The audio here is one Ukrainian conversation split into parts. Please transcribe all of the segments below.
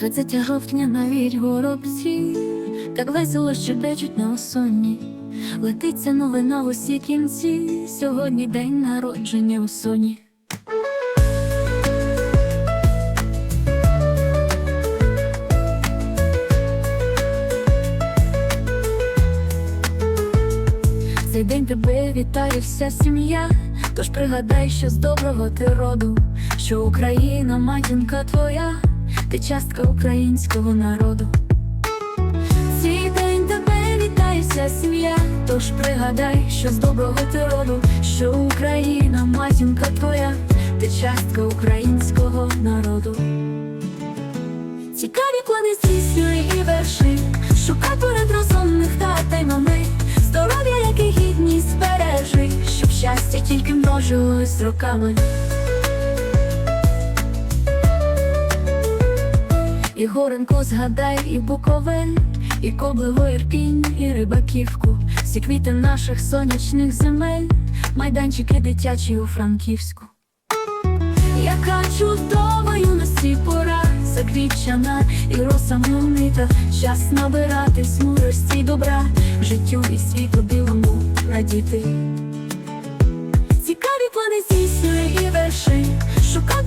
30 жовтня навіть горобці, так весело щебечуть на осонні. Летиться новина в усі кінці. Сьогодні день народження у соні. Цей день тебе вітає вся сім'я. Тож пригадай, що з доброго ти роду, що Україна матінка твоя, ти частка українського народу. Цей день тебе вітає вся сім'я. Тож пригадай, що з доброго ти роду, що Україна матінка твоя, ти частка українського народу. Цікаві плани здійснюй і верши, шукай поряд розумних тата й мами, здоров'я, як і гідність збережи, щоб щастя тільки множилось роками. І горенко згадай, і буковель, і коблево ірпінь, і рибаківку, всі квіти наших сонячних земель, майданчики дитячі у Франківську. Яка чудова юності пора, заквітчана і роса милнита, час набиратись мудрості добра, життю і світу білому радіти. Цікаві плани здійснюй і верши, шукай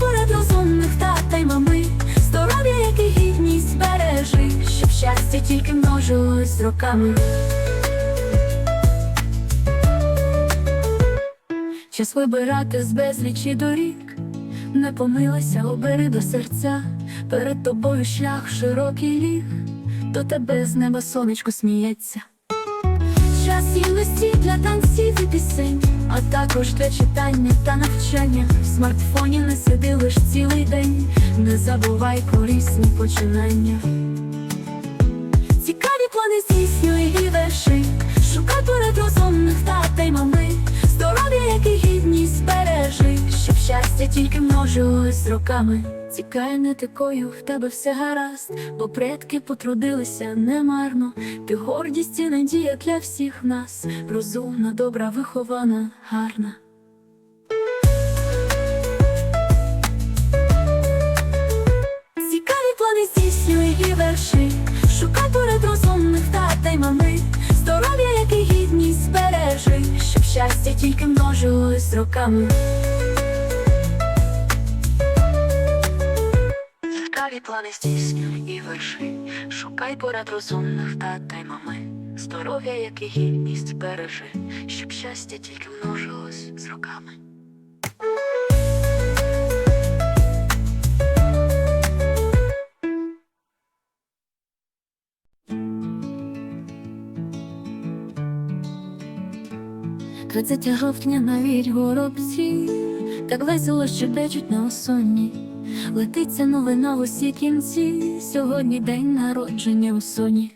тільки множилось роками. Час вибирати з безлічі доріг, не помилися, обери до серця, перед тобою шлях широкий ліг, до тебе з неба сонечко сміється. Час юності для танців і пісень, а також для читання та навчання. В смартфоні не сиди лиш цілий день, не забувай про різні починання. Здійснюй і верши, шукай поряд розумних тата й мами, здоров'я, як і гідність збережи, щоб щастя тільки множилось роками. Цікай не такою, в тебе все гаразд, бо предки потрудилися немарно. Ти гордість і надія для всіх нас, розумна, добра, вихована, гарна. Цікаві плани здійснюй і верши, шукай поряд розумних тата й мами, тільки множилось з роками. Цікаві плани здійснюй і верши, шукай порад розумних тата й мами, здоров'я, як і гідність збережи, щоб щастя тільки множилось з роками. Тридцять жовтня навіть горобці, так весело щебечуть на осонні. Летиться новина в усі кінці, сьогодні день народження у соні.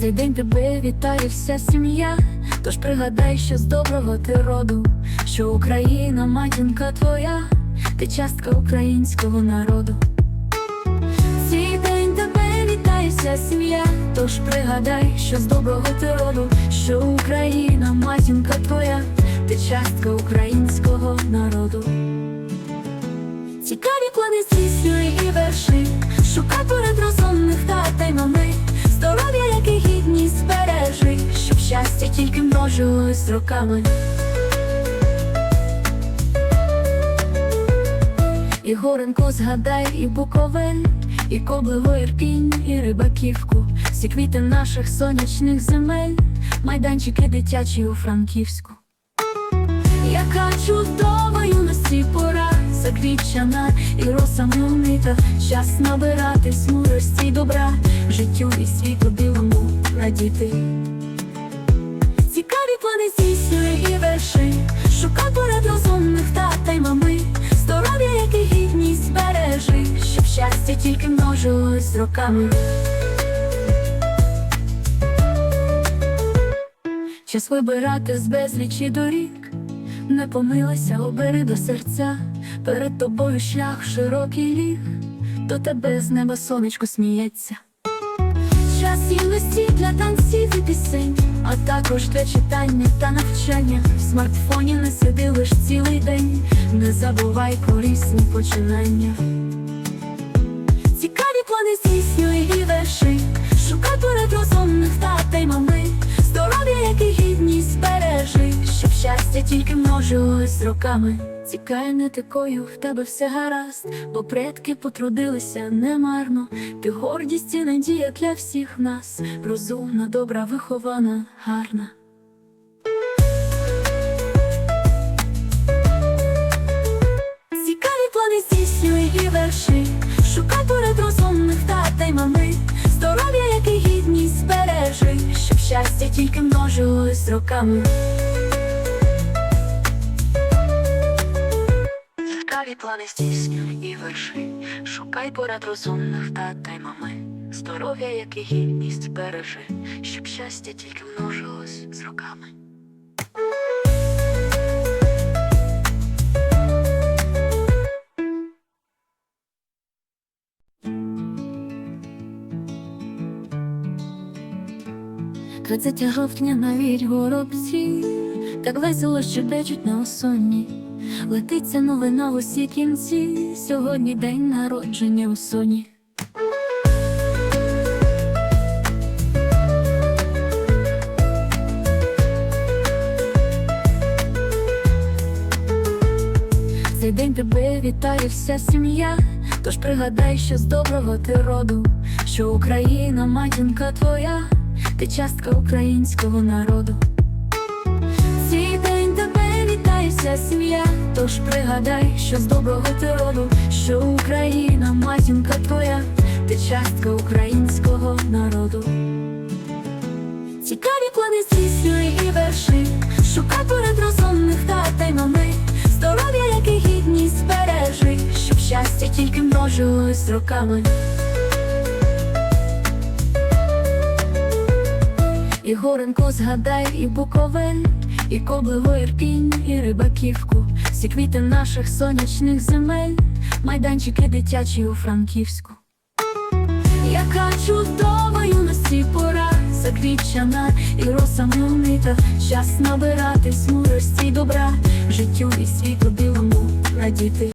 Цей день тебе вітає вся сім'я. Тож пригадай, що з доброго ти роду, що Україна матінка твоя, ти частка українського народу. Цей день тебе вітає вся сім'я. Тож пригадай, що з доброго ти роду, що Україна матінка твоя, ти частка українського народу. Цікаві плани здійснюй і верши, шукай поряд розумних тата й мами, здоров'я, як і гідність збережи, щоб щастя тільки множилось з роками. І горенко згадай, і буковель, і коблево ірпінь, і рибаківку, всі квіти наших сонячних земель, майданчики дитячі у Франківську. Яка чудова юності пора, заквітчана і роса милнита, час набиратись мудрості й добра, життю і світу білому радіти. Цікаві плани здійснюй і верши, шукай поряд розумних тата й мами, щастя тільки множилось роками. Час вибирати з безлічі доріг, не помилися, обери до серця, перед тобою шлях широкий ліг, до тебе з неба сонечко сміється. Час юності для танців і пісень, а також для читання та навчання. В смартфоні не сиди лиш цілий день, не забувай про різні починання. Плани здійснюй і верши, шукай поряд розумних та й мами, здоров'я, як і гідність збережи, щоб щастя тільки множилось з роками. Тікай не такою, в тебе все гаразд, бо предки потрудилися немарно. Ти гордість і надія для всіх нас, розумна, добра, вихована, гарна. Цікаві плани здійснюй і верши, розумних та здоров'я, як і гідність збережи, щоб щастя тільки множилось роками. Цікаві плани здійснюй і верши, шукай поряд розумних та мами, здоров'я, як і гідність збережи, щоб щастя тільки множилось з роками. Тридцять жовтня навіть горобці, так весело щебечуть на осонні. Летиться новина в усі кінці, сьогодні день народження у соні. Цей день тебе вітає вся сім'я, тож пригадай, що з доброго ти роду, що Україна матінка твоя, ти частка українського народу. Цей день тебе вітає вся сім'я, тож пригадай, що з доброго ти роду, що Україна матінка твоя, ти частка українського народу. Цікаві плани здійснюй і верши, шукай поряд розумних та й мами, здоров'я, як і гідність збережи, щоб щастя тільки множилось роками. І горенко згадай, і буковель, і коблево ірпінь, і рибаківку, всі квіти наших сонячних земель, майданчики дитячі у Франківську. Яка чудова юності пора, заквітчана і роса милнита, час набиратись мудрості й добра, життю і світу білому радіти.